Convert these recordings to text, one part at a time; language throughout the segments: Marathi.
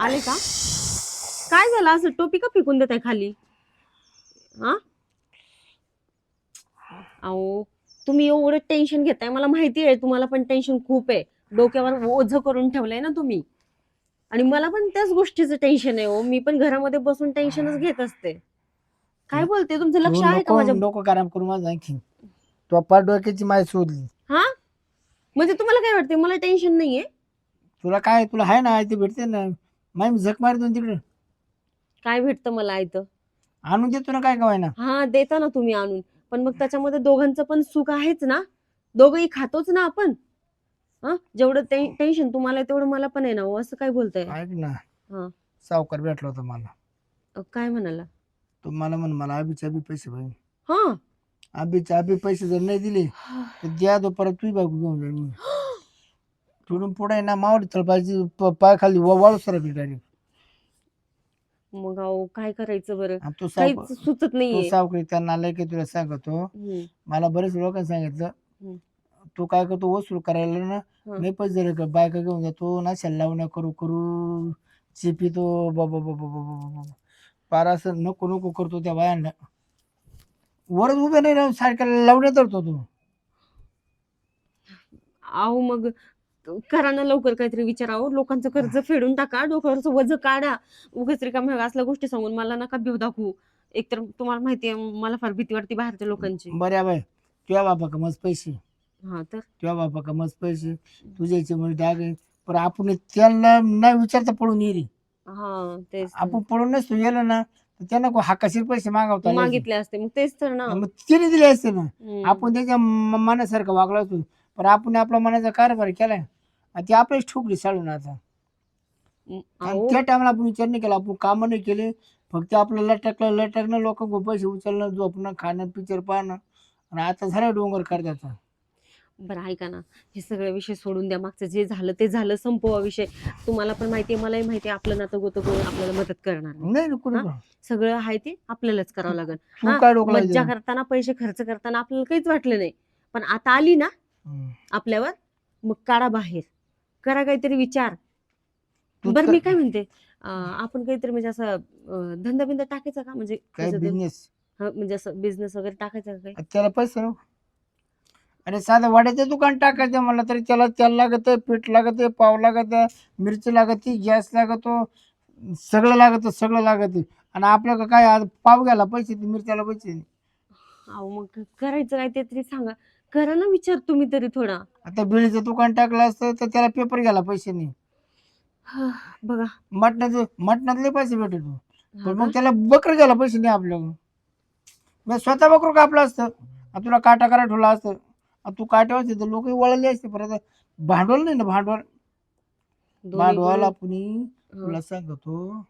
आले का? काय झालं? असं टोपी का फेकून देत आहे खाली? हा? अहो तुम्ही एवढं टेन्शन घेताय. मला माहिती आहे तुम्हाला पण टेन्शन खूप आहे. डोक्यावर ओझ करून ठेवलंय ना तुम्ही. आणि मला पण त्याच गोष्टीचं टेन्शन आहे हो. मी पण घरामध्ये बसून टेन्शनच घेत असते. काय बोलते? तुमचं लक्ष आहे का माझ्या डोकं काराम करून माझं आणखी तो पार डोक्याची माय शोधली हा? म्हणजे तुम्हाला काय वाटते मला टेन्शन नाहीये. तुला काय तुला आहे ना ते भेटते ना. माय झक मारतो ना तिकडे. काय भेटतं मला आयतं? आणून देतो ना काय काय ना हा देता ना तुम्ही आणून. पण मग त्याच्यामध्ये दोघांचं पण सुख आहेच ना? दोघंही खातोच ना आपण? हा जेवढं टेन्शन तुम्हाला तेवढं मला पण आहे ना हो, असं काय बोलताय? ऐक ना. हा. सावकार भेटला होता मला. अ, काय म्हणाला? तो मला म्हण मला आबीचे आबी पैसे पाहिजे हा. आबीचे आबी पैसे जर नाही दिले तर द्या तो परत तू बायको घेऊन जाईल मी. तिकडून पुढे ना मावडी तळपायची प- पाय खाली वाळू सर डायरेक्ट मग अहो काय करायचं बरं? तो काहीच सुचत तो नाहीये सावकारी त्यांना आलाय की तुला सांगतो. हम्म. मला बरेच लोकांनी सांगितलं हम्म. तू काय करतो वसूल करायला ना हं. नाही पैसे दिले का बायका घेऊन जातो ना लावण्या करू करू. चिपी तो बाबा बाबा बाबा पार असं नको नको करतो त्या बायांना. वरच उभे नाही राहून सारख्या लावण्यात धरतो तू. अहो मग करा ना लवकर काहीतरी विचारावं लोकांचं कर्ज फेडून टाका डोक्यावरचं वज काढा. उगाच रिकाम्या असल्या गोष्टी सांगून मला नका भेव दाखवू. एकतर तुम्हाला माहितीये मला फार भीती वाटते बाहेरच्या लोकांची. बऱ्या बाय तुझ्या बापा का मस्त पैसे. हा तर? तुझ्या बापा का मस्त पैसे. तुझ्या इथे म्हणजे डाग आहे. पण आपण त्यांना न विचारता पळून येईल. हा तेच तर. आपण पळून नसतो गेलो ना तर त्यांना को हाकाशीर पैसे मागवता. मागितले असते मग तेच तर ना. मग तिने दिले असते ना. हम्म. आपण त्याच्या म- मनासारखं वागलो असतो. पण आपण आपला मनाचा कारभार केलाय. आणि ती आपल्याच ठोकली साळून आता. आणि त्या टायमाला आपण विचार नाही केला आपण कामं नाही केले. फक्त आपलं लटकलं लटकणं लोक पैसे उचलणं झोपणं खाणं पिक्चर पाहणं. आणि आता झालं डोंगर करतात बरं ऐका ना. हे सगळे विषय सोडून द्या. मागचं जे झालं ते झालं. संपवा विषय. तुम्हाला पण माहितीये मलाही माहितीये आपलं नातं गोतं कोण आपल्याला मदत करणार नाही. सगळं आहे ते आपल्यालाच करावं लागेल. तू हा, काय मज्जा करताना पैसे खर्च करताना आपल्याला काहीच वाटलं नाही. पण आता आली ना आपल्यावर मग काढा बाहेर. करा काहीतरी विचार. बरं मी काय? म्हणते? अं, आपण काहीतरी म्हणजे असं धंदा बिंदा टाकायचा का? म्हणजे काय बिझनेस हा, म्हणजे असं बिझनेस वगैरे टाकायचा का काही? त्याला पैसे. अरे साधं वाड्याचं दुकान टाकायचं म्हणलं तरी त्याला तेल लागत पीठ लागत पाव लागत मिरची लागते गॅस लागतो सगळं लागत सगळं लागत. आणि आपल्याला काय आज पाव घ्यायला पैसे मिरच्याला पैसे? नाही. अहो मग करायचं काय ते तरी सांगा. करा ना विचार तुम्ही तरी थोडा. आता बिळीचं दुकान टाकलं असतं तर त्याला पेपर घ्यायला पैसे नाही. हा, बघा. मटणाचं मटणातले पैसे भेटत हा. पण? मग त्याला बकर घ्यायला पैसे नाही आपल्याकडून मी स्वतः बकरू कापलं असतं. तुला काटा करा ठेवला असतं. तू काटे असते तर लोक वळले असते. परत भांडवल नाही ना भांडवल? दोन्ही भांडवल आपण हा, तुला सांगतो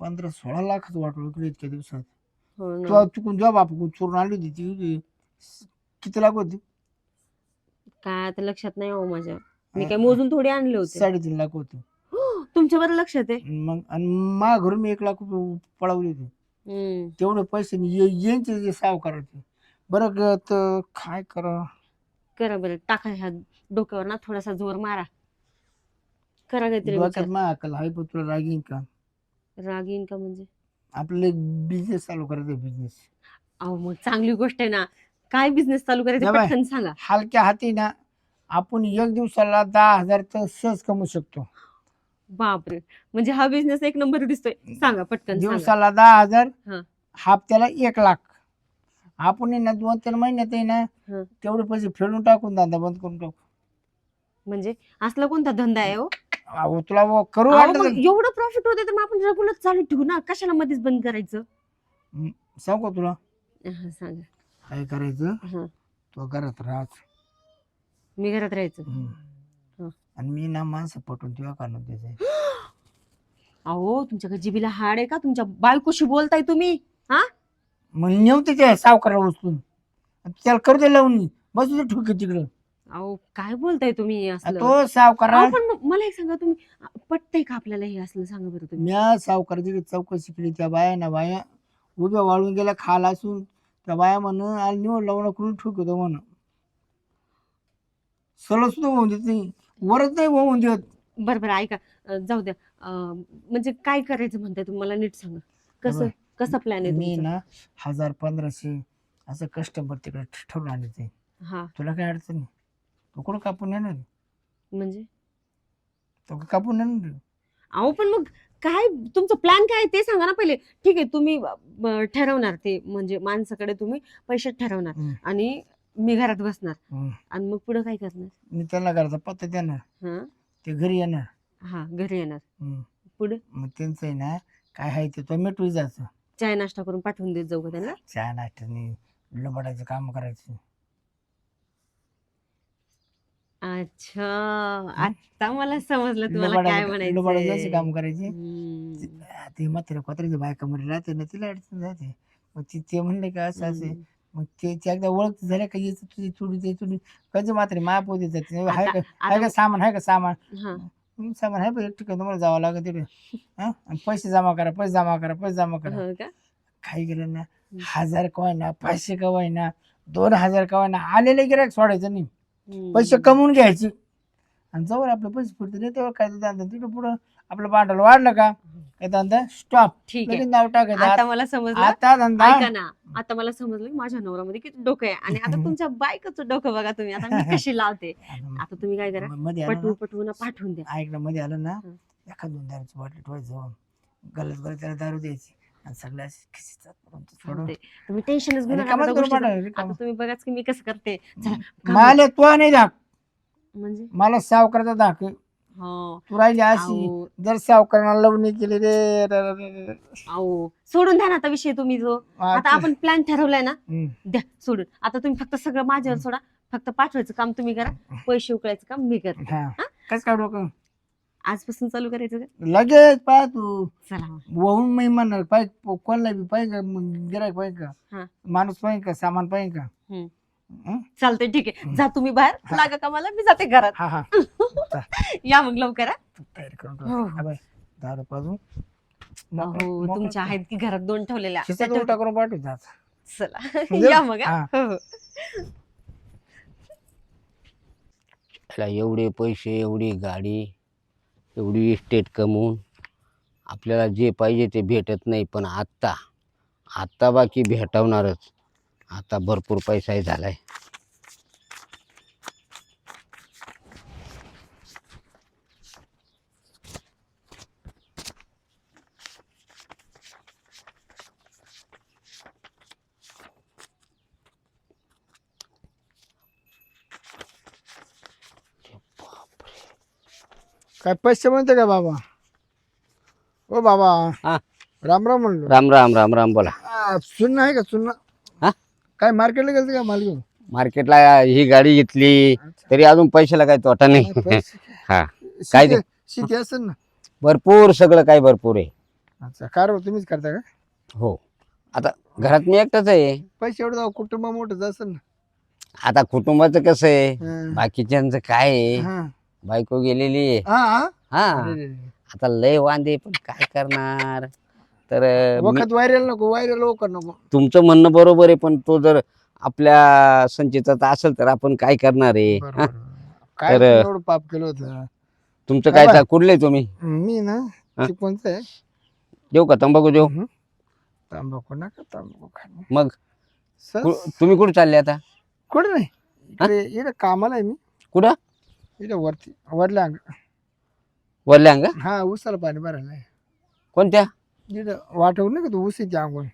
पंधरा सोळा लाखाचं वाटलं इकडे इतक्या दिवसात. हो ना. तू चुकून जेव्हा बापू चोरून आणली होती ती किती लाख होती? काय आता लक्षात नाही हो माझ्या. मी काय मोजून थोडी आणले होते. साडेतीन लाख होती. तुमच्या बरं लक्षात आहे? मग आणि मा घरून मी एक लाख रुपये पळवली होती. हम्म. तेवढे पैसे ये- यांचे जे सावकार होते. बरं ग तर काय करा? करा बरं टाका ह्या डोक्यावर ना थोडासा जोर मारा. करा काहीतरी डोक्यात विचार. पण तुला राग येईन का? राग येईन का म्हणजे? आपलं बिझनेस चालू करायचं बिझनेस अहो मग चांगली गोष्ट आहे ना काय बिझनेस चालू करायचं. पटकन सांगा. हलक्या हाती ना आपण एक दिवसाला दहा हजार तर सहज कमवू शकतो. बापरे. म्हणजे हा बिझनेस एक नंबर दिसतोय. सांगा पटकन सांगा. दिवसाला दहा हजार हा. हप्त्याला एक लाख. आपण आहे ना दोन तीन महिन्यात आहे ना हा. तेवढे पैसे फेडून टाकून धंदा बंद करून टाकू. म्हणजे असला कोणता धंदा आहे हो? अहो, तुला वो करू अहो, वाटलं मग तर- एवढं प्रॉफिट होते तर मग आपण रेग्युलर चालू ठेवू ना? कशाला मध्येच बंद करायचं? सांगू का तुला? हा, सांगा. काय करायचं? हा. तो घरात राहत मी घरात राहायचं. हा. आणि मी ना माणसं पटवून तुझ्या काढून त्याचे अहो तुमच्या जिबीला हाड आहे का? तुमच्या बायकोशी बोलताय तुम्ही? मग नेऊ त्याच्या सावकाराला उचलून. त्याला करू दे लावून. बस तुझं ठोके तिकडं. अहो काय बोलताय तुम्ही असलं? तो सावकारा पण मला एक सांगा तुम्ही. पटतंय का आपल्याला हे असलं? सांगा बरं तुम्ही. म्या सावकाराची चौकशी केली त्या बाया ना बाया उभ्या वाळून गेल्या खाला असून त्या बाया म्हण आणि निवड लावणं करून ठोकतो म्हण. सरळ सुद्धा होऊन देत नाही. वरच नाही होऊन देत. बरं बरं ऐका. अं, जाऊ द्या. अं, म्हणजे काय करायचं म्हणताय तुम्ही? मला नीट सांगा. कसं. कसा प्लॅन आहे मी तुमचा? ना हजार पंधराशे असं कस्टमर तिकडे ठरवून आले ते. हा. तुला काय अडचण नाही तू कुठं कापून येणार म्हणजे? तो कापून येणार अहो पण मग काय तुमचं प्लॅन काय आहे ते सांगा ना पहिले. ठीक आहे तुम्ही अं, ठरवणार ते म्हणजे माणसाकडे तुम्ही पैसे ठरवणार. आणि मी घरात बसणार. हम्म. आणि मग पुढे काय करणार? मी त्यांना घरचा पत्ता देणार. हा. ते घरी येणार. हा घरी येणार. हम्म. पुढे? मग त्यांचं आहे ना काय आहे ते तो मिटवी जायचं. चाय नाश्ता करून पाठवून देत जाऊ का त्यांना? चहा नाश्त्याने लबाडायचं काम करायचं. अच्छा. आता मला समजलं तुम्हाला काय काम करायचे. हम्म. ते म्हाताऱ्या कोत्र्याची बायका मध्ये राहते ना तिला अडचण जाते. मग ती ते म्हणले का असं असे. हम्म. मग ते ते एकदा ओळख झाल्या का याचं तुझी चुडी ते चुडी. कधी मात्र मायापोती जाते हाय का हाय आता सामान आहे का सामान. हा. हं, सामान आहे एक ठिकाणी तुम्हाला जावं लागेल हं? आणि पैसे जमा करा पैसे जमा करा पैसे जमा करा. हो का? काही गेलं ना हजार का ना पाचशे का ना दोन हजार का ना आलेले गिरायक सोडायचं नाही. पैसे कमवून घ्यायचे. आणि जवळ आपले पैसे फुटते नाही तेव्हा काय धंदा तिथं पुढं आपलं भांडवल वाढलं का? काय धंदा स्टॉप ठीक आहे. लगेच नाव टाकायचं. आता मला समजलं? आता धंदा. ऐका ना. आता मला समजलं की माझ्या नवऱ्यामध्ये किती डोकं आहे. आणि आता तुमच्या बायकोचं डोकं बघा तुम्ही. आता मी कशी लावते? आता तुम्ही काय करा? म- मध्ये आलं पटवू ना पटवून पाठवून द्या. ऐक ना मध्ये आलं ना? हं. एखाद दोन दारूची बाटली ठेवायचं. गलत गलत त्याला दारू द्यायची. आणि सगळ्या सोडून. तुम्ही टेन्शनच आता रिकामं. तुम्ही बघाच की मी कसं करते. चला, मला तो नाही दाख. म्हणजे? मला सावकाराचा दाख. आहे. हो. तू राहिली अशी. जर सावकाराला लवणी केली रे रे- रे- रे- रे. अहो सोडून द्या ना आता विषय तुम्ही जो. आता. आपण प्लॅन ठरवलाय ना. द्या सोडून. आता तुम्ही फक्त सगळं माझ्यावर सोडा. फक्त पाठवायचं काम तुम्ही करा. पैसे उकळायचं काम मी करते. हा? कस काय डोकं? आजपासून चालू करायचं का लगेच पाय तू चला मग. वाहून मी म्हणणार पाहिजे कोणला बी पाहिजे का गिरायक पाहिजे हा. का माणूस पाहिजे का सामान पाहिजे का हम्म. हं? चालतंय ठीक आहे जा तुम्ही बाहेर लागा का मला मी जाते घरात हा हा या मग लवकर हा. तू तयारी करून हो, हो. हा बाय, दारू पाजून हो तुमच्या आहेत की घरात दोन ठेवलेल्या खिशात. उलटा करून पाठवतात चला म्हणजे? या मग हा. हा. हो, हो. त्याला एवढे पैसे एवढी गाडी एवढी इस्टेट कमवून आपल्याला जे पाहिजे ते भेटत नाही पण आत्ता आत्ता बाकी भेटवणारच. आता भरपूर पैसाही झाला आहे काय पैसे म्हणते का बाबा? ओ बाबा हा. राम राम म्हणलो. राम राम राम राम बोला. आ, चुन्ना आहे का चुन्ना हा? काय मार्केटला गेलते का माल घेऊन? मार्केटला ही गाडी घेतली तरी अजून पैशाला काही तोटा नाही. हा. काय शेती शेती असेल ना? भरपूर सगळं काय भरपूर आहे. अच्छा कार तुम्हीच करता का? हो. आता घरात मी एकटाच आहे. पैसे एवढं जाऊ कुटुंब मोठंच असेल ना? आता कुटुंबाचं कसं आहे. बाकीच्यांचं काय आहे? हा. बायको गेलेली आहे. हा. आता लय वांदे पण काय करणार? तर मी- वखत व्हायरल नको व्हायरल वखत नको. तुमचं म्हणणं बरोबर आहे पण तो जर आपल्या संचितात असेल तर आपण काय करणार आहे? हा? काय तर- एवढं पाप केलं होतं? तुमचं काय चा- कुठले तुम्ही? मी ना हा? ते कोणतं आहे. देऊ का तंबाखू देऊ? तांबाखू नका तांबाखू खा मग? सर कु- तुम्ही कुठे चालले आता? कुठं नाही? इकडे इकडे कामाला आहे मी. कुठं? इकडे वरती वरल्या अंग वरल्या अंग हा उसाला पाणी भरायला आहे. कोणत्या? इकडे वाटवून नाही का तू उशीची अंगण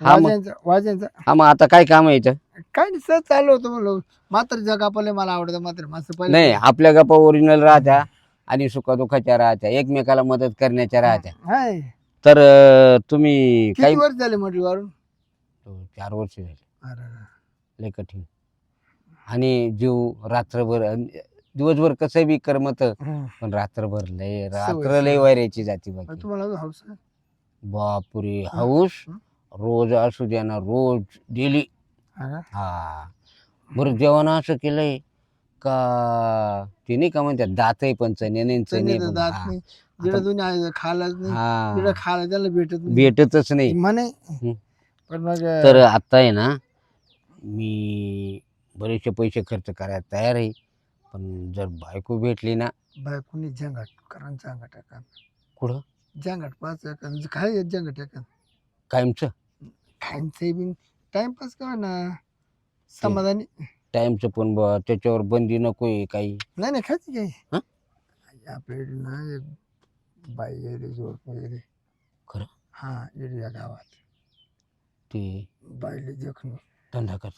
हा मग. वाजायचं वाजायचं. हा मग आता काय काम आहे इथं? काय नाही सहज चालू होतं म्हणलं मात्र जग आपले मला आवडतं मात्र मात्र पहिले नाही आपल्या गप्पा ओरिजिनल राहत्या आणि सुखादुखाच्या राहत्या एकमेकाला मदत करण्याच्या राहत्या. हाय. तर अं, तुम्ही किती काही वर्ष झाले म्हटलं वारून? चार वर्ष झाली. अरे लय कठीण. आणि जीव रात्रभर दिवसभर कसं बी करमत. पण रात्रभर लय रात्र लय. वैरायची जाती बाकी तुम्हाला अजून हौस आहे? बापुरे हाऊस? रोज असू द्या ना रोज डेली हा का? हा बरं जेवण असं केलंय का ते नाही का म्हणतात दातही पण चणे नाही चणे चणे तर पण. दात हा. नाही आहे, खायलाच हा जिकडे खायला त्याला भेटत नाही भेटतच नाही म्हणे. पण मग तर आता आहे ना मी बरेचसे पैसे खर्च करायला तयार आहे पण जर बायको भेटली ना? बायकोनी झंगाट करा झंगाट टाका कुठं? जंगट पाच एका काय जंगट एका कायमचं? खायचं बिन टाइमपास का ना समाधानी? टाइमचं पण ब त्याच्यावर बंदी नको आहे काही. नाही नाही खायचं हं? काय आपल्याकडे ना एक बाई गेली जोड वगैरे खरं? हा येडी या गावात. ते बाईले देखणं धंदा कर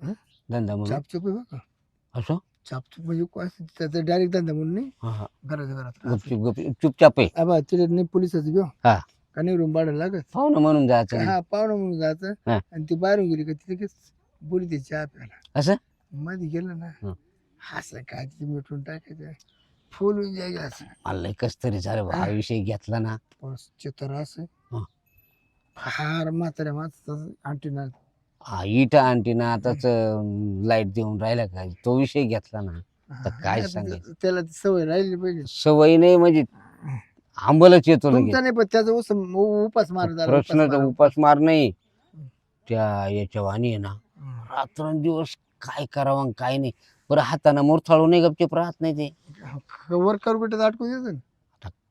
हं? धंदा म्हणून चापचूप आहे बघा. असं? चापचूप म्हणजे काय त्याचा डायरेक्ट धंदा म्हणून नाही? हा हा. घराच्या घरात गपचूप गपचूप चुपचाप आहे आबा तिथे नाही पोलिसाचं घेऊ हा. का नाही रूम भाडं लागत? पाहू ना म्हणून जायचं. हा पाहुणं म्हणून जायचं. हा. आणि ती बाहेरून गेली का तिथे बोली ते चहा प्यायला. असं? मध्ये गेलं ना हं. असं काय तिथे मिठून टाकायचं. फुल जायचं असं. मला लय कस तरी झालं बा. हा विषय घेतला ना. चित्र असं. हं. फार म्हाताऱ्या माणसाचं अंटीना हा, इटा आणटी ना आताच लाइट देऊन राहिला काय तो विषय घेतला ना. तर काय आता सांगायचं? त्याला ती सवय राहिली पाहिजे. सवय नाही म्हणजे आंबलच येतो लगेच. तुमचा नाही पण त्याचा उस उपास मार झाला, उपास प्रश्नाचा मारा. उपासमार नाही त्या याच्या वाणी आहे ना रात्रंदिवस काय करावं आणि काय नाही. बरं हाताने मोरथाळू नाही गपचूप राहत नाही ते. वर करू बेटा अटकून देतो ना.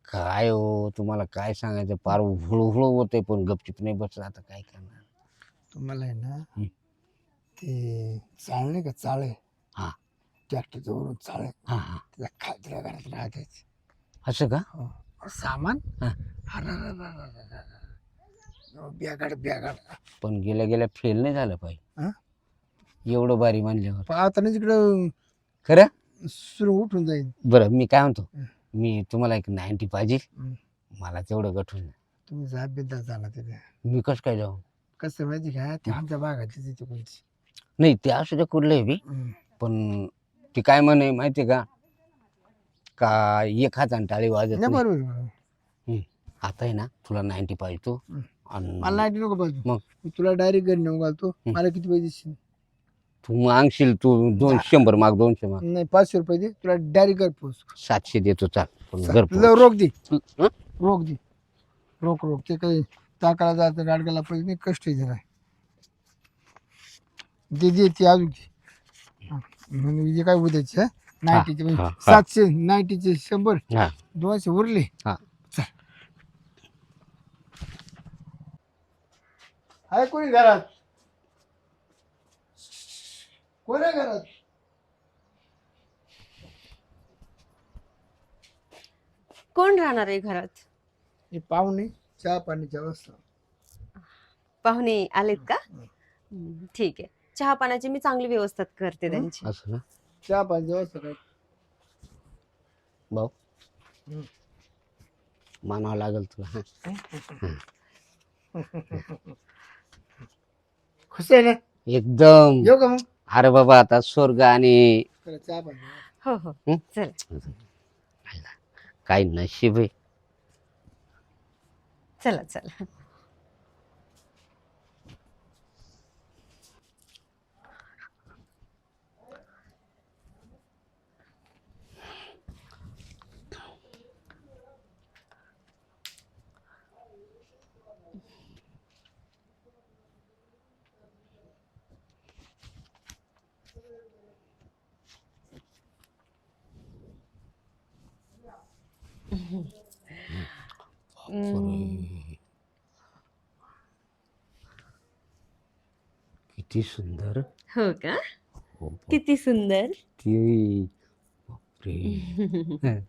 काय हो तुम्हाला काय सांगायचं? पार हुळहुळ होते पण गपचूप नाही बसलं आता काय करणार? तुम्हाला आहे ना हं. ते चाळ नाही का चाळे हा. ट्रॅक्टरच्या वरून चाळे हा हा त्याला खात्या घरात राहतायच असं का सामान हा. बॅगाड बॅगाड पण गेल्या गेल्या फेल नाही झालं हा? पाहिजे एवढं बारी मानल्यावर पाहताना तिकडं खरं सुरू उठून जाईल बरं मी काय म्हणतो हं. मी तुम्हाला एक नाईन्टी पाहिजे हं. मला तेवढं गठून. तुम्ही जा बिंदास झाला तिथे मी कसं काय जाऊ कसं माहिती का? ते आमच्या भागातली तिथे कोणची नाही ते असू द्या कुठलं बी. पण ती काय म्हणे माहिती का? का एक हाताने टाळी वाजत नाही नाही. बरोबर बरोबर. आता आहे ना तुला नाईन्टी पाहिजे तू. आणि मला नाईन्टी नको पाहिजे मग? मी तुला डायरेक्ट घरी नेऊन घालतो. मला किती पैसे देशील तू मागशील तू दोन शंभर माग दोनशे माग. नाही पाचशे रुपये दे. तुला डायरेक्ट घर पोच सातशे देतो चाल. पण घर रोख दे. हं? रोख दे. रोख रोख. ते काही टाकायला जायचं गाडगाला नाही कष्ट जरा. दे दे ती अजून हं. म्हणजे जे काय उद्याचे नाईन्टीचे म्हणजे हा, हा. सातशे नाईन्टीचे शंभर हा. दोनशे उरले. हा. आहे कोणी घरात? कोण आहे घरात? कोण राहणार आहे घरात? हे पाहुणे. चहा पाण्याची अवस्था पाहुणे आलेत का? ठीक आहे. चहा पाण्याची मी चांगली व्यवस्था करते त्यांची. असं ना? चहा पाण्याची काय? भाऊ? हं. मानावं लागेल तुला हं. खुश आहे ना? एकदम. येऊ का मग? अरे बाबा आता स्वर्ग आणि चला चहा पाणी हो. हो? हं? चला काय नशीब आहे. चला चला बापरे. किती सुंदर. हो का? हो, किती सुंदर. किती बापरे.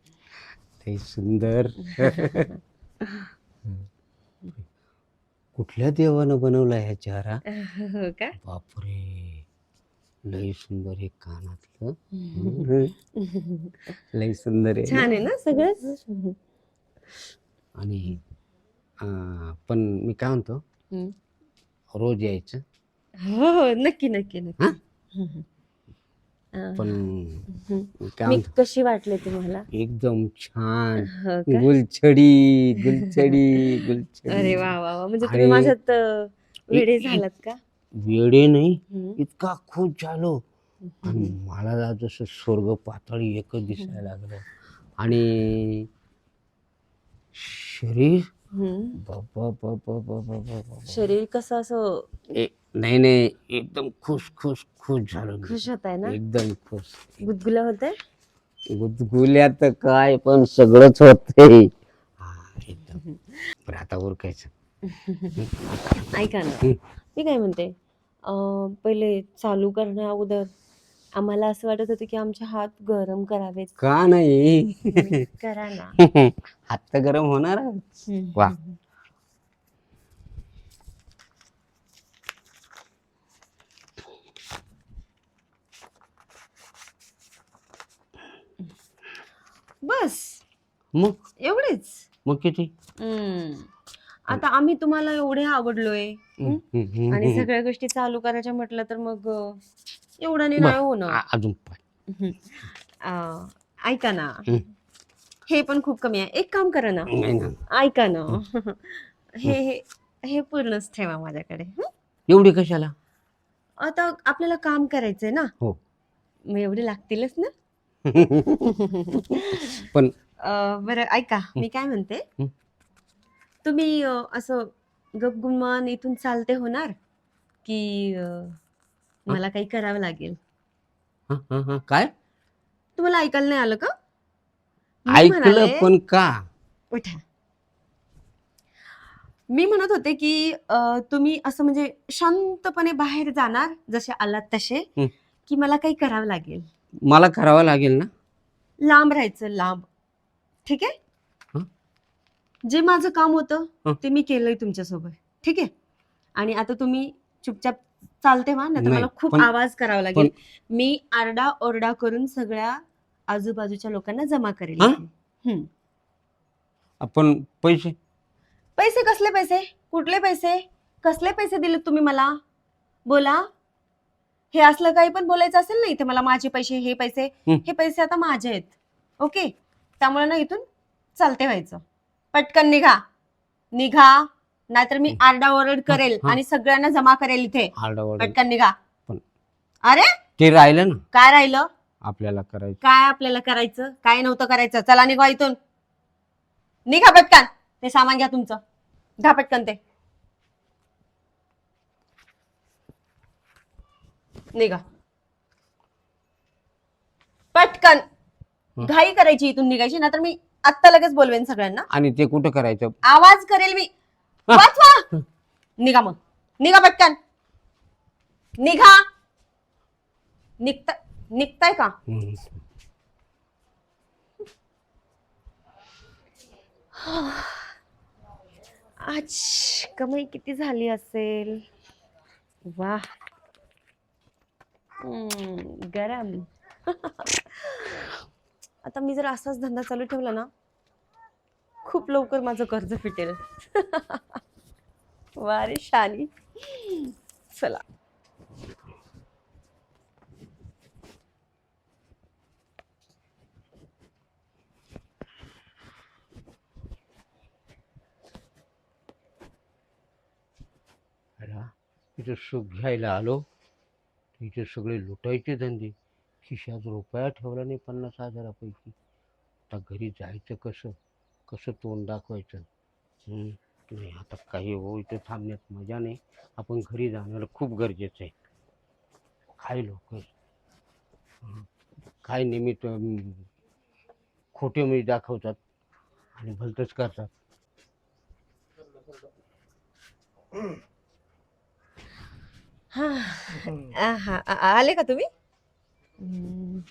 सुंदर. कुठल्या देवानं बनवला ह्या चेहरा हो का? बापरे. लय सुंदर हे कानातलं. लय सुंदर आहे. छान आहे ना सगळंच? आणि अं, पण मी काय म्हणतो? हम्म. रोज यायचं. हो हो नक्की नक्की नक्की? हम्म. पण. मी काय मी म्हणतो? कशी वाटले तुम्हाला? एकदम छान. हो का? गुलछडी गुलछडी गुलछडी. अरे वा वा वा. म्हणजे तुम्ही आणि- माझ्यात अं, वेडे झालात का? वेडे नाही हम्म. इतका खुश झालो. आणि. मला ना जसं स्वर्ग पातळी एकच दिसायला लागलं. आणि शरीर? हम्म. बाबा बाबा बाबा बाबा शरीर कसं असं ए- नाही नाही. एकदम खुश खुश खुश झालो मी. खुश होत आहे ना? एकदम खुश. गुदगुला होत गुदगुल्यात काय पण सगळंच होते एकदम. आता ओळखायचं ऐका ना. मी काय म्हणते? अं, पहिले चालू करण्या अगोदर आम्हाला असं वाटत होतं की आमचे हात गरम करावेत. का नाही? करा ना. हात तर गरम होणार वा. बस. मग? एवढेच. मग किती? हम्म. आता आम्ही तुम्हाला एवढे आवडलोय. हम्म? आणि सगळ्या गोष्टी चालू करायच्या म्हटलं तर मग अं, एवढ्याने नाही होणार आ- अजून पाच. हम्म. अं, ऐका ना. हम्म. हे पण खूप कमी आहे. एक काम करा ना. नाही ना ऐका ना. हे हे हे पूर्णच ठेवा माझ्याकडे. हं? एवढी कशाला? आता आपल्याला काम करायचंय ना. हो. मग एवढे लागतीलच ना? पण अं, बरं ऐका मी काय म्हणते? हं. तुम्ही अं, असं गपगुमान इथून चालते होणार? की अं, मला काही करावं लागेल? हा, हा, हा. काय? तुम्हाला ऐकायला नाही आलं का? मी ऐकलं म्हणाले- पण का? उठा. मी म्हणत होते की अं, तुम्ही असं म्हणजे शांतपणे बाहेर जाणार जसे आलात तसे हं. की मला काही करावं लागेल. मला करावं लागेल ना? लांब राहायचं लांब. ठीक आहे? हं? जे माझं काम होतं. ते मी केलंय तुमच्यासोबत. ठीक आहे? आणि आता तुम्ही चुपचाप चालते व्हा नाही मला खूप पण- आवाज करावा लागेल. मी आरडा ओरडा करून सगळ्या आजूबाजूच्या लोकांना जमा करेल हं? हं. आपण पैसे? पैसे कसले पैसे? कुठले पैसे? कसले पैसे दिले तुम्ही मला? बोला. हे असलं काही पण बोलायचं असेल ना इथे मला माझे पैसे हे पैसे हं. हे पैसे आता माझे आहेत. ओके? त्यामुळे ना इथून चालते व्हायचं. पटकन निघा. निघा. नाहीतर मी आरडाओरड करेल हा. आणि सगळ्यांना जमा करेल इथे. आरडाओरड पटकन निघा. पण- अरे? ते राहिलं ना. काय राहिलं? आपल्याला करायचं. काय आपल्याला करायचं? काय नव्हतं करायचं? चला निघा इथून. निघा पटकन. ते सामान घ्या तुमचं. घ्या पटकन ते. निघा. पटकन. हं. घाई करायची इथून निघायची नाहीतर मी आत्ता लगेच बोलवेन सगळ्यांना. आणि ते कुठं करायचं? आवाज करेल मी. वाचवा. निघा मग. निघा पटकन. निघा. निघता निघताय का? हम्म. आज कमाई किती झाली असेल? वा गरम. आता मी जर असाच धंदा चालू ठेवला ना खूप लवकर माझं कर्ज फिटेल. वा रे शानी चला इथं सुख घ्यायला आलो. इथे सगळे लुटायचे धंदे. खिशात रुपया ठेवला नाही पन्नास हजारापैकी. आता घरी जायचं कसं? कसं तोंड दाखवायचं? नाही आता काही हो इथं थांबण्यात मजा नाही. आपण घरी जाणं खूप गरजेचं आहे. काय लोक? काय निमित्त खोटे मी दाखवतात आणि भलतंच करतात. हा आ, हा. आ- आले का तुम्ही? हम्म,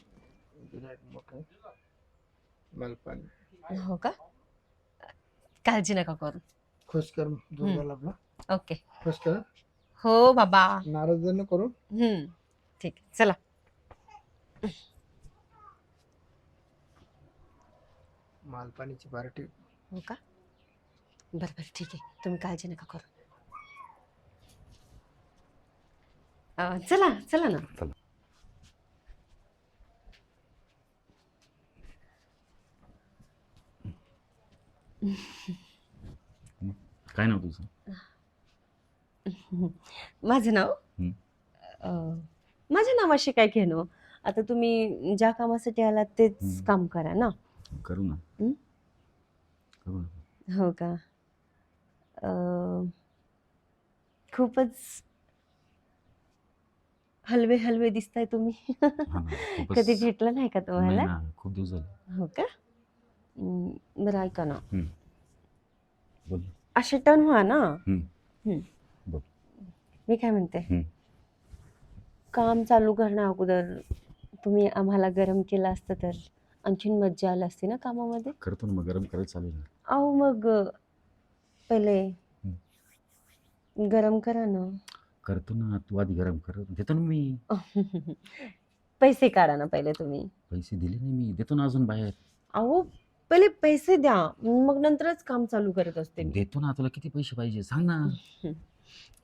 मालपाणी हो का? काळजी नका करू. खुश कर दुर्गाला आपला ओके. खुश कर हो बाबा. नाराज करू हम्म. ठीक आहे चला. मालपाणीची पार्टी हो का? बरं बरं. ठीक आहे. तुम्ही काळजी नका करू. अं, चला चला ना. काय नाव तुझं? माझं नाव? हं. अं, माझ्या नावाशी काय घेणं? आता तुम्ही ज्या कामासाठी आलात तेच हं. काम करा ना. करू ना. हं? करू ना. हो का? अं, खूपच हलवे हलवे दिसताय तुम्ही. हा खूपच- कधी भेटलं नाही का नाही तुम्हाला ना, खूप दिवस झाले. हो का? हम्म, बरं ऐका ना. हं. बोल असे टर्न व्हा ना. हम्म. हम्म. बोल. मी काय म्हणते? हम्म. काम चालू करण्या अगोदर तुम्ही आम्हाला गरम केलं असतं तर आणखीन मज्जा आली असती ना कामामध्ये? करतो ना मग गरम करायला चालेल ना. अहो मग पहिले गरम करा ना. करतो ना तू आधी गरम कर. देतो ना मी. पैसे काढा ना पहिले तुम्ही. पैसे दिले नाही मी. देतो ना अजून बाहेर. अहो पहिले पैसे द्या. मग नंतरच काम चालू करत असते मी. देतो ना तुला किती पैसे पाहिजे? सांग ना.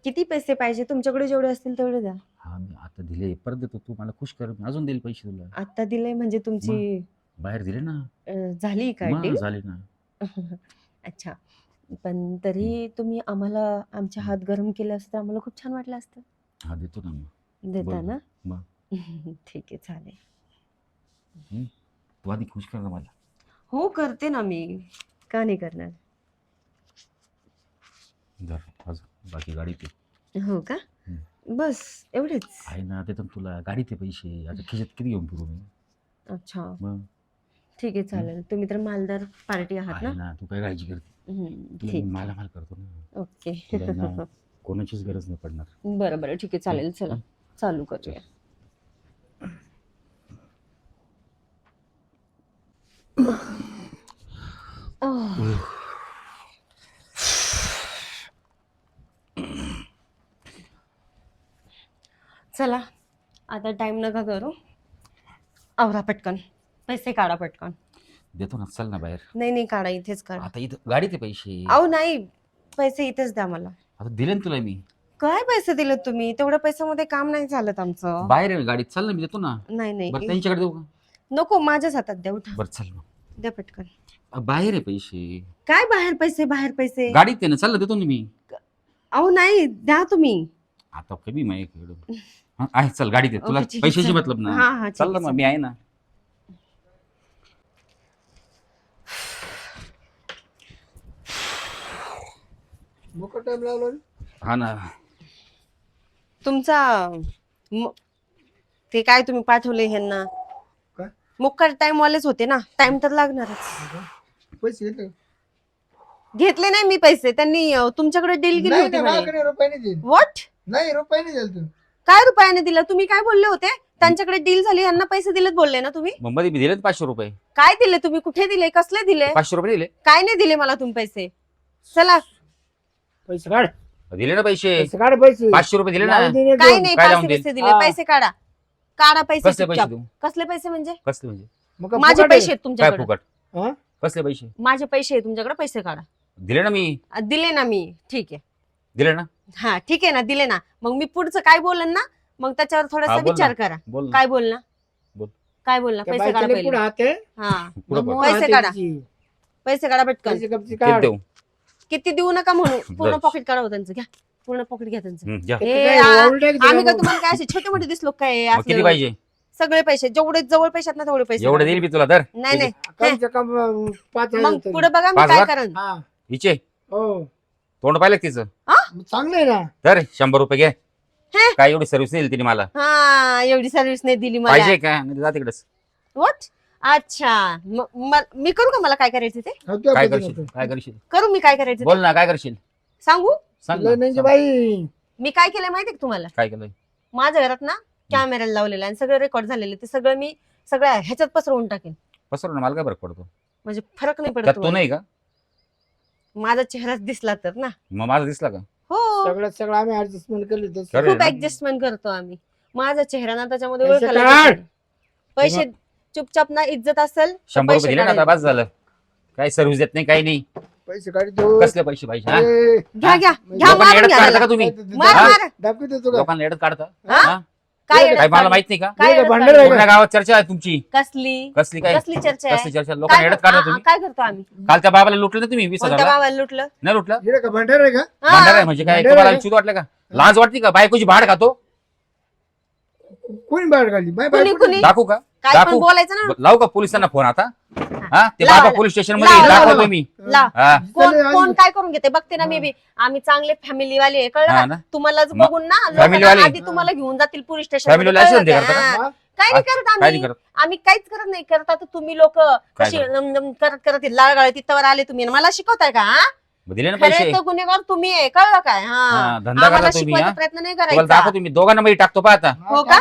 किती पैसे पाहिजे? तुमच्याकडे जेवढे असतील तेवढे द्या. हा मी आता दिले. परत देतो. तू मला खुश कर. मी अजून देईल पैसे तुला. आता दिले म्हणजे तुमची बाहेर दिले ना. अं, झाली का मग डील झाले ना. अच्छा. पण तरी तुम्ही आम्हाला आमचे हात गरम केले असते आम्हाला खूप छान वाटलं असतं. हा देतो ना मग. देता. ना? मग. ठीक आहे चालेल. तू आधी खुश कर ना मला. हो करते ना मी. का नाही करणार? अजून बाकी गाडी ते हो का? बस एवढेच. आहे ना देतो ना तुला गाडी ते पैसे आता खिशात किती घेऊन फिरू मी? अच्छा. मग? ठीक आहे चालेल. तुम्ही तर मालदार पार्टी आहात आहे ना? ना तू काय काळजी करते हम्म, तुला ठीक. माला माल करतो ना. ओके. तुला ना कोणाचीच गरज नाही पडणार. बरं बरं. ठीक आहे चालेल चला. चालू करूया. आह. चला. आता टाइम नका करू. आवरा पटकन. पैसे काढा पटकन. देतो ना चल ना बाहेर. नाही नाही काढा इथेच काढा. आता इथं गाडी ते पैसे. अहो नाही पैसे इथेच द्या मला. आता दिले ना तुला मी. काय पैसे दिले तुम्ही? तेवढ्या पैशामध्ये काम नाही चालत आमचं. बाहेर आहे गाडीत चल ना मी देतो ना. नाही बरं नाही त्यांच्याकडे देऊ का? नको माझ्याच हातात द्या उठा. बरं चल मग. द्या पटकन. अ, बाहेर आहे पैसे. काय बाहेर पैसे बाहेर पैसे? गाडीत आहे ना चल ना देतो ना मी. अहो नाही द्या तुम्ही. आता कमी माझ्याकडे. हा, आहे चल गाडीत आहे. तुला ओके, ठीक आहे, पैशाची चल. मतलब ना हा हा ठीक चल ना आहे, मग मी आहे ना. मोका टाइम लावला रे. हा ना. तुमचा म- ते काय तुम्ही पाठवले ह्यांना? काय? मुक्का टाइम वालेच होते ना. टाइम तर लागणारच. पैसे घेतले का? घेतले नाही मी पैसे. त्यांनी अं, तुमच्याकडे डील केली नाही होती नाही, म्हणे. माझ्याकडे रुपयाने देईन व्हॉट नाही रुपयाने द्याल तू काय रुपयाने दिलं? तुम्ही काय बोलले होते? त्यांच्याकडे डील झाली यांना पैसे दिलेत बोलले ना तुम्ही? मग मध्ये मी दिले पाचशे रुपये. काय दिले तुम्ही? कुठे दिले? कसले दिले? पाचशे रुपये दिले. काय नाही दिले मला तुम्ही पैसे? चला. पैसे काढ. दिले ना पैसे? पैसे काढ पैसे. पाचशे रुपये दिले ना? लावून काय दोन. नाही काय पैसे लावून पैसे देईल? दिले. हा. पैसे काढा. काढा पैसे कसले पैसे चुपचाप. देऊ? कसले पैसे म्हणजे? कसले म्हणजे? मग काय माझे फुकट आहे? पैसे आहेत काय तुमच्याकडे. फुकट? हा? कसले पैसे? माझे पैसे तुमच्याकडे पैसे काढा. दिले ना मी? आ, दिले ना मी. ठीक आहे. दिले ना? हा ठीक आहे ना दिले ना. मग मी पुढचं काय बोलन ना? मग त्याच्यावर हा, थोडासा बोल ना. विचार करा. बोल ना. काय बोल ना बोल. काय बोल ना त्या पैसे काढा बायकोला पुढं पहिले. हात आहे. हा. पुढं मग बघ. पैसे काढा. पैसे काढा पटकन. पैसे कपची किती काढ देऊ? किती देऊ नका म्हणू पूर्ण बरं. पॉकेट काढा हो त्यांचं. घ्या. पूर्ण पॉकेट घ्या त्यांचं. घ्या. काय आ- का आम्ही का तुम्हाला काय असे छोटे मोठे दिसलो काय मग किती असले? पाहिजे? सगळे पैसे. जेवढे जवळ पैसे आहेत ना तेवढे पैसे एवढे. देईल मी तुला तर नाही नाही. कम से कम अं, पाच हजार मग तरी. पुढे बघा मी पाच काय हजार? हा. हिचे हो. तोंड पाहिलं का तिचं? चांगलं आहे ना. तर शंभर रुपये घे. हे? काय एवढी सर्व्हिस नाही दिली तिने मला. हा एवढी सर्व्हिस नाही दिली मला. पाहिजे का? नाही तर जा तिकडेच. What? अच्छा. म- म- मी करू का? मला काय करायचं ते? हो, काय पद्धतीने करशील? होतं. काय करशील? करू मी काय करायचं ते? बोल ना काय करशील? सांगू? सांग तुला ना, सांग. बाई. मी काय केलंय माहितीये का तुम्हाला? काय केलंय? माझ्या घरात ना कॅमेरा लावलेला आणि सगळं रेकॉर्ड झालेलं ते सगळं मी सगळ्या ह्याच्यात पसरवून टाकेन. पसरव ना मला काय फरक पडतो? म्हणजे फरक नाही पडत तो तुम्हाला. नाही का? माझा चेहराच दिसला तर ना. मग माझा दिसला का? हो. सगळं सगळं आम्ही ऍडजस्टमेंट केली तसं. खरं आहे खूप? ऍडजस्टमेंट करतो आम्ही. माझा चेहरा ना त्याच्यामध्ये पैसे ओळखायला काढ. येतो. पैसे चुपचाप ना इज्जत असेल शंभर रुपये दिले ना आता काढायचे. बस झालं. काय सर्व्हिस देत नाही काही नाही. पैसे काढ देऊ. कसले पैसे पाहिजे हा? घ्या घ्या. घ्या लोकांना मारून येडत घ्या. काढता त्याला. का तुम्ही? काय ते- मार हा? मार. दाबकी देतो का? लोकांना येडत काढता? हा? हा? काय मला? माहीत नाही का? काय भांडण काढली? आहे पूर्ण गावात चर्चा आहे तुमची. कसली? कसली काय? कसली चर्चा आहे? कसली चर्चा? लोकांना काय येडत काढता आ- तुम्ही? काय करतो आम्ही? काल त्या बाबाला लुटलं ना तुम्ही वीस कोणत्या हजार बाबाला लुटलं? नाही लुटलं? का भांडार आहे का? हा. भांडार आहे म्हणजे काय? भांडार तुम्हाला आहे. चूत वाटलं का? लाज वाटते का? बायकोची भाड खातो? कोणी बाहेर काढली बाय कुणी- कुणी? दाखवू का? काय पण दाखवू बोलायचं ना. लावू का पोलिसांना फोन आता? हा. ते लावा, बाबा लावा. पोलीस स्टेशनमध्ये लावा, दाखवतो लावा. मी. ला हा. कोण कोण. काय करून घेते? बघते ना मी बी. आम्ही चांगले फॅमिली वाले आहे, कळलं हा का तुम्हाला मग बघून ना family लोकांना वाले? आधी तुम्हाला घेऊन जातील पोलीस स्टेशन Family वाले का? काय नाही करत काय नाही आम्ही. करत. आम्ही काहीच करत नाही. करता तर तुम्ही लोक. कशी करत? नम- नम करत करत लाळ गाळे तिथवर आले तुम्ही. आणि मला शिकवताय का हा? मग दिले ना खरे पैसे? तर गुन्हेगार तुम्ही आहे कळलं काय? हा, हा धंदा आम्हाला करा तुम्ही शिकवायचा हा? प्रयत्न नाही तुम्हाला करायचा दाखवतो मी दोघांना मध्ये टाकतो पहा आता. हो का?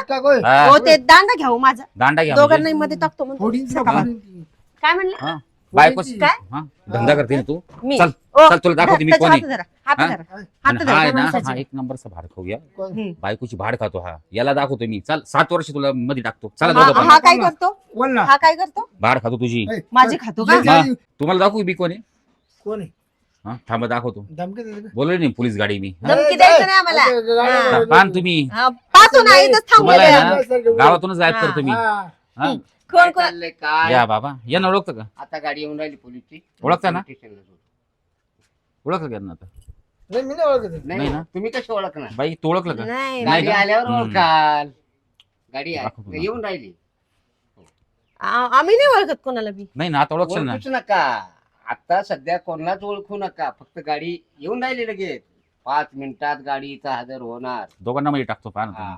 हा, हो ते दांडा घ्याऊ माझा. दांडा घ्या म्हणजे. दोघांना मध्ये टाकतो म्हणतो. काय म्हणले? हा, बायको काय? हा, धंदा करते ना तू? मी. चल, ओ, चल तुला दाखवते मी त्याच्या कोणी. हात धरा हात हा? धरा? हात आणि धरा आहे त्या ना हा. एक नंबरचा भाड खाऊया हम्म. बायकोची भाड खातो हा. याला दाखवतो मी. चल सात वर्ष तुला मध्ये टाकतो. चला हा दोघं पण. हा काय करतो? बोल ना. हा काय करतो? भाड खातो तुझी. माझी खातो का? हा. तुम्हाला दाखवू मी कोणी? कोण? आहे हा थांबा दाखवतो धमकी देते का? बोलले नाही पोलीस गाडी मी हा? धमकी द्यायचं नाही आम्हाला. अरे, गाडी- हा. पान तुम्ही हा, पाहतो ना इथंच तुम्हाला आहे थांबलेलं ना, गावातूनच गायब हा. करतो मी हा. हा? कोण काय कोण चाललंय काय या बाबा यांना ओळखतं का आता गाडी येऊन राहिली पोलीसची ओळखता ना? स्टेशनला. ओळखलं का यांना आता नाही मी नाही ओळखत आहे. नाही नाही ना? तुम्ही कशी ओळखणार बाई तू ओळखलं का नाही नाही गाडी का? आल्यावर हम्म. ओळखाल गाडी आ- दाखव तुला. येऊन राहिली आ- आम्ही नाही ओळखत कोणाला बी नाही ना आता ओळखशील ना ओळखूच नका आता सध्या कोणालाच ओळखू नका. फक्त गाडी येऊन राहिली लगेच. पाच मिनिटात गाडी इथं हजर होणार. दोघांना मध्ये टाकतो पहा ना हा.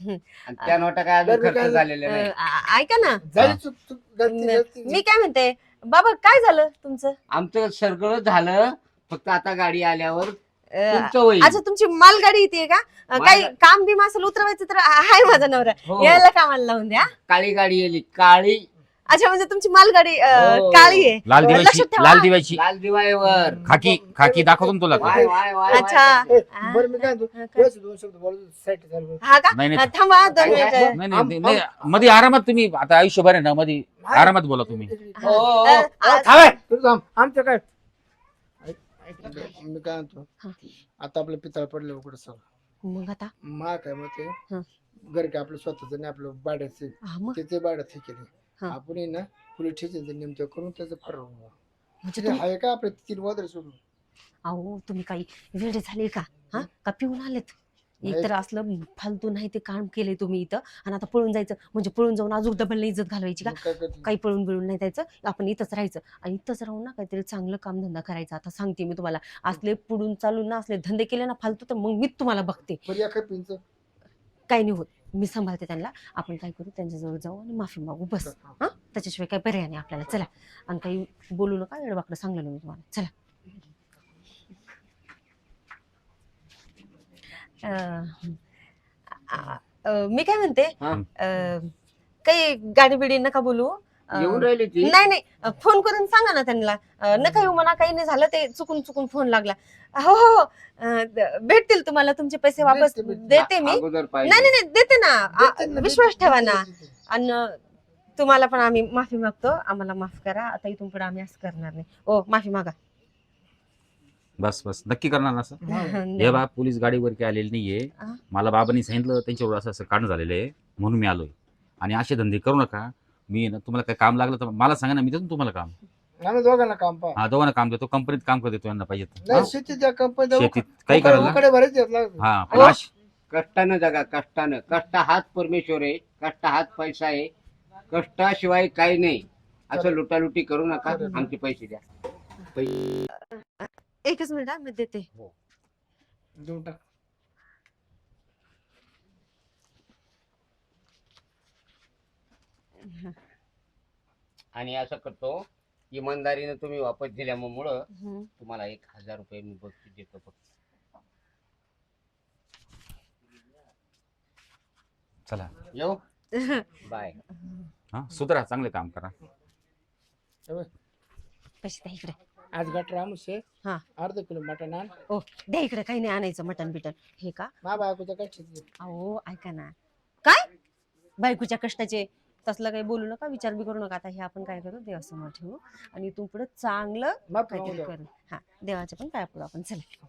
हम्म. आणि त्या नोटा काय अजून मी खर्च काय- झालेले अ, नाही. आ- ऐका ना. झाली चूक चूक गलती गलती मी काय म्हणते? बाबा काय झालं तुमचं? आमचं सगळं झालं. फक्त आता गाडी आल्यावर अ, तुमचं होईल. अच्छा तुमची मालगाडी येते का? अ, मालगा- काही काम बी असेल उतरवायचं तर आहे माझा नवरा हो. यायला कामाला लावून द्या. काळी गाडी येली काळी अच्छा म्हणजे तुमची मालगाडी अ, हो. काळी आहे. लाल दिवायची लक्षात ठेवा. लाल दिवायची. लाल दिवाळीवर. खाकी खाकी दाखवतो ना तुला. वाय वाय वाय अच्छा. ए, बरं मी काय म्हणतो? हा, काय? पैसे दोन शब्द बोलतो सेट झालं हा का? नाही अ, नाही थांबा दोन काय- मिनिट. काय- नाही, नाही, नाही, नाही मध्ये आरामात तुम्ही आता आयुष्यभर आहे ना मध्ये आरामात बोला तुम्ही. हो, हो. अ, अ, थांबा. तुझं थांब. आमचं काय? ऐक- ऐक ना, मी काय म्हणतो? हा. आता आपलं पितळ पडलं उघड सर मग आता? मा काय मग हा. ते घर काय आपलं स्वतःच नाही आपलं भाड्याचे हा, मग? त्याचे हे केले हा. आपण आहे ना पोलीस स्टेशनचं नेमकं करून त्याचं फरक म्हणजे तुम्ही आहे का आपलं तीन वादर सोडून? अहो तुम्ही काही वेळ झाले का? हा? का पिऊन आलेत? एक नाही. तर असलं फालतू नाही ते काम केलंय तुम्ही इथं आणि आता पळून जायचं. म्हणजे पळून जाऊन अजून डबल इज्जत घालवायची का? मग काय करते? काही पळून बिळून नाही द्यायचं आपण इथंच राहायचं. आणि इथंच राहून ना काहीतरी चांगलं कामधंदा करायचा. आता सांगते मी तुम्हाला. असले पुढून चालून ना असले धंदे केले ना फालतू तर मग मीच तुम्हाला बघते. बरं, पिंच काही नाही होत. मी सांभाळते त्यांना. आपण काय करू? त्यांच्याजवळ जाऊ आणि माफी मागू. बस. हा. त्याच्याशिवाय काही पर्याय नाही आपल्याला. चला. आणि काही बोलू नका. येडवाकडं सांगलेलं मी तुम्हाला. चला. अं, मी काय म्हणते? हा. अं, काही गाडी बिडी नका बोलू. येऊन राहिली ती? नाही नाही. अं, फोन करून सांगा ना त्यांना. अं, नका येऊ म्हणा काही नाही झालं ते चुकून चुकून फोन लागला. हो हो हो. अं, द- भेटतील तुम्हाला तुमचे पैसे वापस. देते मी. अगोदर नाही नाही नाही, देते ना. आ- विश्वास ठेवा ना. आणि तुम्हाला पण आम्ही माफी मागतो. आम्हाला माफ करा. आता इथून पुढे आम्ही असं करणार नाही. ओ माफी मागा. बस बस. नक्की करणार ना असं? हा. बा पोलीस गाडीवर काही आलेली नाहीये. हा. मला बाबांनी सांगितलं त्यांच्यावर असं असं कांड झालेलं आहे. म्हणून मी आलोय. आणि असे धंदे करू नका. मी ना तुम्हाला काय काम लागलं तर मला सांगा ना मी देतो ना तुम्हाला काम. आम्ही दोघांना काम पहा. हा दोघांना काम देतो कंपनीत काम करतो यांना पाहिजे तर. नाही शेतीत काही करायला उकडे भरायचे आहेत लागत. हा पण हो. अश- कष्टानं जगा कष्टानं. कष्ट हाच परमेश्वर आहे कष्ट हाच पैसा आहे. कष्टाशिवाय काही नाही. असं लुटालुटी करू नका. आमचे पैसे द्या. एकच मिनिट हा, मी देते. देऊन टाक. आणि असं करतो इमानदारीनं तुम्ही वापस दिल्यामुळं. तुम्हाला एक हजार रुपये मी बक्षीस देतो फक्त. चला. येऊ? बाय. हा सुधरा चांगले काम करा. पैसे द्या इकडे. आज गटर आमुसे हा. अर्धा किलो मटण आण. ओ द्या इकडे काही नाही आणायचं मटन बिटन हे का? मा बायकोचं काय शेती अहो ऐका ना. काय? बायकोच्या कष्टाचे? तसलं काही बोलू नका विचार बी करू नका. आता हे आपण काय करू देवासमोर ठेवू. आणि इथून पुढे चांगलं काहीतरी. करू. हा देवाच्या पण पाया पडू आपण चला